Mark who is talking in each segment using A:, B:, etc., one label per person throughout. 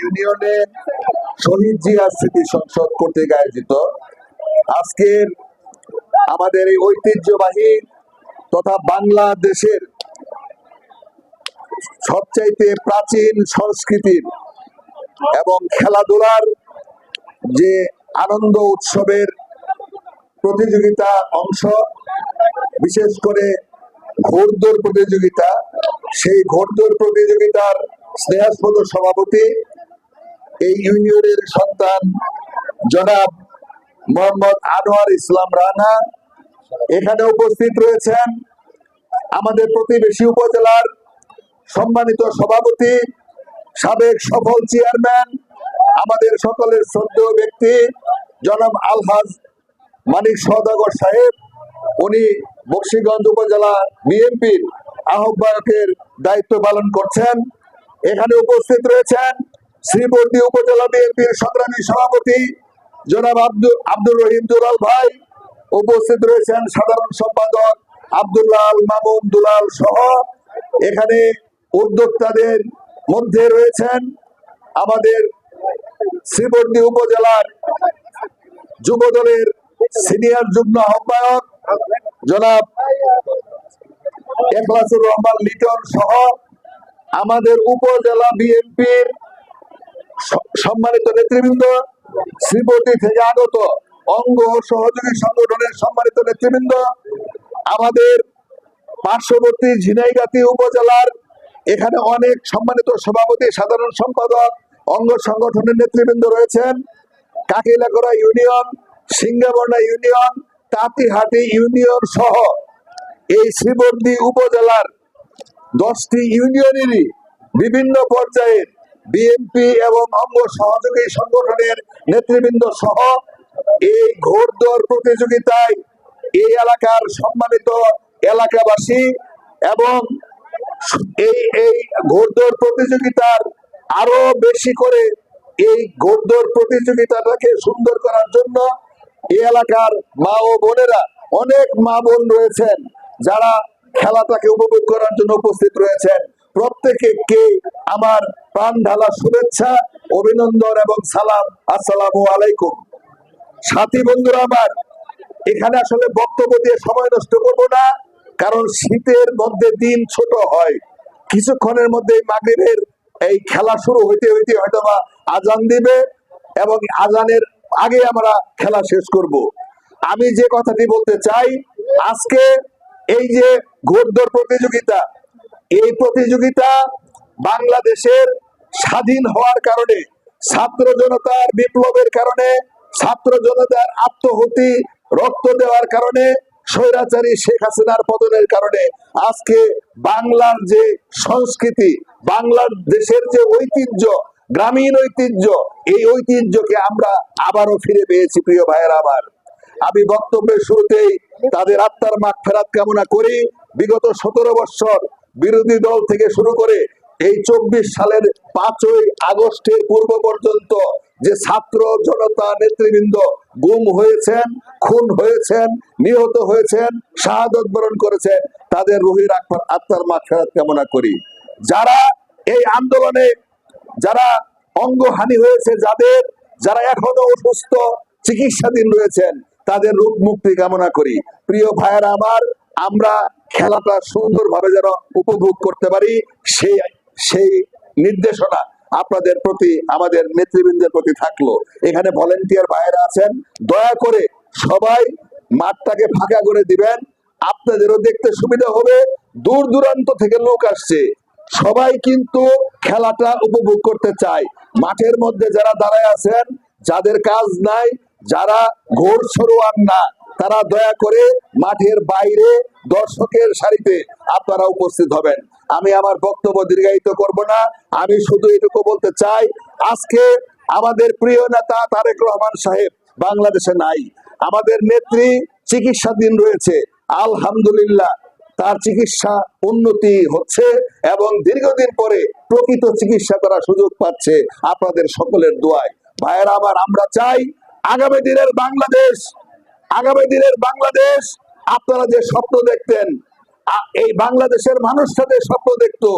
A: ইউনিয়নে শহীদ জিয়া স্মৃতি সংসদ কর্তৃক আয়োজিত। আজকের আমাদের এই ঐতিহ্যবাহী তথা বাংলাদেশের সবচাইতে প্রাচীন সংস্কৃতির এবং খেলাধুলার যে আনন্দ উৎসবের প্রতিযোগিতা অংশ, বিশেষ করে ঘোড়দৌড় প্রতিযোগিতা, সেই ঘোড়দৌড় প্রতিযোগিতার স্নেহাস্পদ সভাপতি। এই ইউনিয়নের সন্তান জনাব মোহাম্মদ আনোয়ার ইসলাম রানা। এখানে উপস্থিত রয়েছেন আমাদের প্রতিবেশী উপজেলার সম্মানিত সভাপতি, সাবেক সফল চেয়ারম্যান, আমাদের সকলের শ্রদ্ধেয় ব্যক্তি, জনাব আলহাজ মানিক সদাগর সাহেব। উনি বক্সিগঞ্জ উপজেলা বিএনপির আহ্বায়কের দায়িত্ব পালন করছেন। এখানে উপস্থিত রয়েছেন শ্রীবর্দী উপজেলা বিএনপির সংগ্রামী সভাপতি জনাব আব্দুল আব্দুর রহিম দুলাল ভাই। উপস্থিত রয়েছেন সাধারণ সম্পাদক আব্দুল্লাল মামুন দুলাল সহ। এখানে উদ্যোক্তাদের মধ্যে রয়েছেন আমাদের শ্রীবর্দী উপজেলার যুব দলের সিনিয়র যুগ্ম আহ্বায়ক জনাব এখলাসুর রহমান লিটন সহ। আমাদের উপজেলা বিএনপির সম্মানিত নেতৃবৃন্দ শ্রীপতি থেকে আগত অঙ্গ সহযোগী সংগঠনের সম্মানিত নেতৃবৃন্দ, আমাদের পার্শ্ববর্তী ঝিনাইগাতি উপজেলার এখানে অনেক সম্মানিত সভাপতি, সাধারণ সম্পাদক, অঙ্গ সংগঠনের নেতৃবৃন্দ রয়েছেন। কাকিলাগড়া ইউনিয়ন সিঙ্গাবর্ণা ইউনিয়ন, তাঁতিহাটি ইউনিয়ন সহ এই শ্রীবর্দী উপজেলার দশটি ইউনিয়নেরই বিভিন্ন পর্যায়ের বিএনপি এবং অঙ্গ সহযোগী সংগঠনের নেতৃবৃন্দ সহ এই ঘোড়দৌড় প্রতিযোগিতায় এই এলাকার সম্মানিত এলাকাবাসী এবং এই এই ঘোড়দৌড় প্রতিযোগিতার আরও বেশি করে এই ঘোড়দৌড় প্রতিযোগিতাটাকে সুন্দর করার জন্য এই এলাকার মা ও বোনেরা অনেক মা বোন রয়েছেন যারা খেলাটাকে উপভোগ করার জন্য উপস্থিত রয়েছেন প্রত্যেকে কে? আমার প্রাণ ঢালা শুভেচ্ছা, অভিনন্দন এবং সালাম। আসসালাম আলাইকুম। সাথী বন্ধুরা আমার, এখানে আসলে বক্তব্য দিয়ে সময় নষ্ট করব না, কারণ শীতের মধ্যে দিন ছোট হয়। কিছুক্ষণের মধ্যে মাগরিবের এই খেলা শুরু হইতে হইতে হয়তো বা আজান দিবে এবং আজানের আগে আমরা খেলা শেষ করব। আমি যে কথাটি বলতে চাই, আজকে এই যে ঘোড়দৌড় প্রতিযোগিতা, এই প্রতিযোগিতা বাংলাদেশের স্বাধীন হওয়ার কারণে, ছাত্র জনতার বিপ্লবের কারণে, ছাত্র জনতার আত্মহতি রক্ত দেওয়ার কারণে, স্বৈরাচারী শেখ হাসিনার পতনের কারণে আজকে বাংলার যে সংস্কৃতি, বাংলার দেশের যে ঐতিহ্য, গ্রামীণ ঐতিহ্য, এই ঐতিহ্যকে আমরা আবারও ফিরে পেয়েছি, প্রিয় ভাইয়ের আমার। আমি বক্তব্যের শুরুতেই তাদের আত্মার মাঠ ফেরাত কামনা করি। বিগত সতেরো বছর বিরোধী দল থেকে শুরু করে এই চব্বিশ সালের পাঁচই আগস্টের পূর্ব পর্যন্ত যে ছাত্র জনতা নেতৃবৃন্দ গুম হয়েছেন, খুন হয়েছেন, নিহত হয়েছেন, শাহাদত বরণ করেছেন, তাদের রুহির আত্মার আত্মার মাঠ ফেরাত কামনা করি। যারা এই আন্দোলনে, যারা অঙ্গহানি হয়েছে যাদের, যারা এখনও অসুস্থ, চিকিৎসাধীন রয়েছেন তাদের রোগ মুক্তি কামনা করি। প্রিয় ভাইয়েরা আমার, আমরা খেলাটা সুন্দরভাবে যেন উপভোগ করতে পারি, সেই সেই নির্দেশনা আপনাদের প্রতি, আমাদের নেতৃবৃন্দের প্রতি থাকল। এখানে ভলেন্টিয়ার ভাইয়েরা আছেন, দয়া করে সবাই মাঠটাকে ফাঁকা করে দিবেন। আপনাদেরও দেখতে সুবিধা হবে, দূর দূরান্ত থেকে লোক আসছে। সবাই কিন্তু খেলাটা উপভোগ করতে চায়। মাঠের মধ্যে যারা দাঁড়ায় আছেন, যাদের কাজ নাই যারা ঘোর সরোয়ার না, তারা দয়া করে মাঠের বাইরে দর্শকের সারিতে আপনারা উপস্থিত হবেন। আমি আমার বক্তব্য দীর্ঘায়িত করব না। আমি শুধু এটুকু বলতে চাই, আজকে আমাদের প্রিয় নেতা তারেক রহমান সাহেব বাংলাদেশে নাই। আমাদের নেত্রী চিকিৎসাধীন রয়েছে। আলহামদুলিল্লাহ, তার চিকিৎসা উন্নতি হচ্ছে এবং দীর্ঘদিন পরে প্রকৃত চিকিৎসা করার সুযোগ পাচ্ছে আপনাদের সকলের দোয়ায়। ভাইয়েরা আমার, আমরা চাই আগামী দিনের বাংলাদেশ, আগামী দিনের বাংলাদেশ, আপনারা যে স্বপ্ন দেখতেন এই বাংলাদেশের মানুষটা যে স্বপ্ন দেখতো,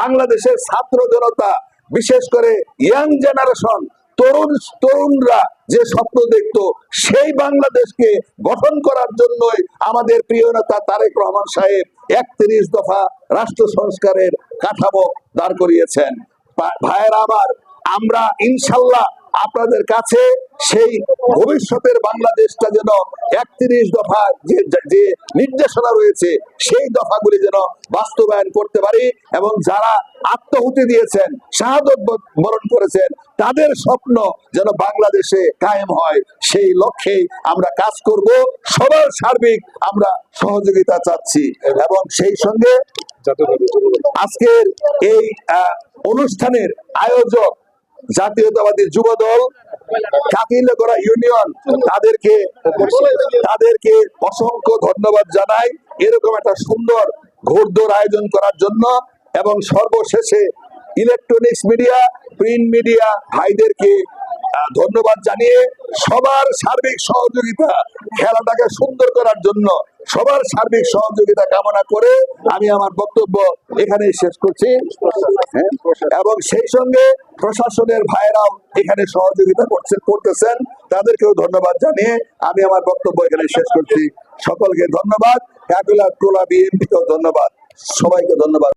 A: বাংলাদেশের ছাত্র জনতা, বিশেষ করে ইয়াং জেনারেশন, তরুণ, তরুণরা যে স্বপ্ন দেখত, সেই বাংলাদেশকে গঠন করার জন্যই আমাদের প্রিয় নেতা তারেক রহমান সাহেব একত্রিশ দফা রাষ্ট্র সংস্কারের কাঠামো দাঁড় করিয়েছেন। ভাইয়েরা আমার, আমরা ইনশাল্লাহ আপনাদের কাছে সেই ভবিষ্যতের বাংলাদেশটা যেন একত্রিশ দফা যে যে নির্দেশনা রয়েছে সেই দফাগুলি যেন বাস্তবায়ন করতে পারি এবং যারা আত্মহুতি দিয়েছেন শাহাদত বরণ করেছেন তাদের স্বপ্ন যেন বাংলাদেশে কায়েম হয়। সেই লক্ষ্যে আমরা কাজ করব। সবার সার্বিক আমরা সহযোগিতা চাচ্ছি এবং সেই সঙ্গে আজকের এই অনুষ্ঠানের আয়োজক জাতীয়তাবাদী যুব দল করা ইউনিয়ন তাদেরকে তাদেরকে অসংখ্য ধন্যবাদ জানাই। এরকম একটা সুন্দর ঘোরদোর আয়োজন করার জন্য এবং সর্বশেষে ইলেকট্রনিক্স মিডিয়া প্রিন্ট মিডিয়া ভাইদেরকে ধন্যবাদ জানিয়ে সবার সার্বিক সহযোগিতা, খেলাটাকে সুন্দর করার জন্য সবার সার্বিক সহযোগিতা কামনা করে আমি আমার বক্তব্য এখানেই শেষ করছি। এবং সেই সঙ্গে প্রশাসনের ভাইরাও এখানে সহযোগিতা করছে করতেছেন। তাদেরকেও ধন্যবাদ জানিয়ে আমি আমার বক্তব্য এখানে শেষ করছি। সকলকে ধন্যবাদ। ধন্যবাদ। সবাইকে ধন্যবাদ।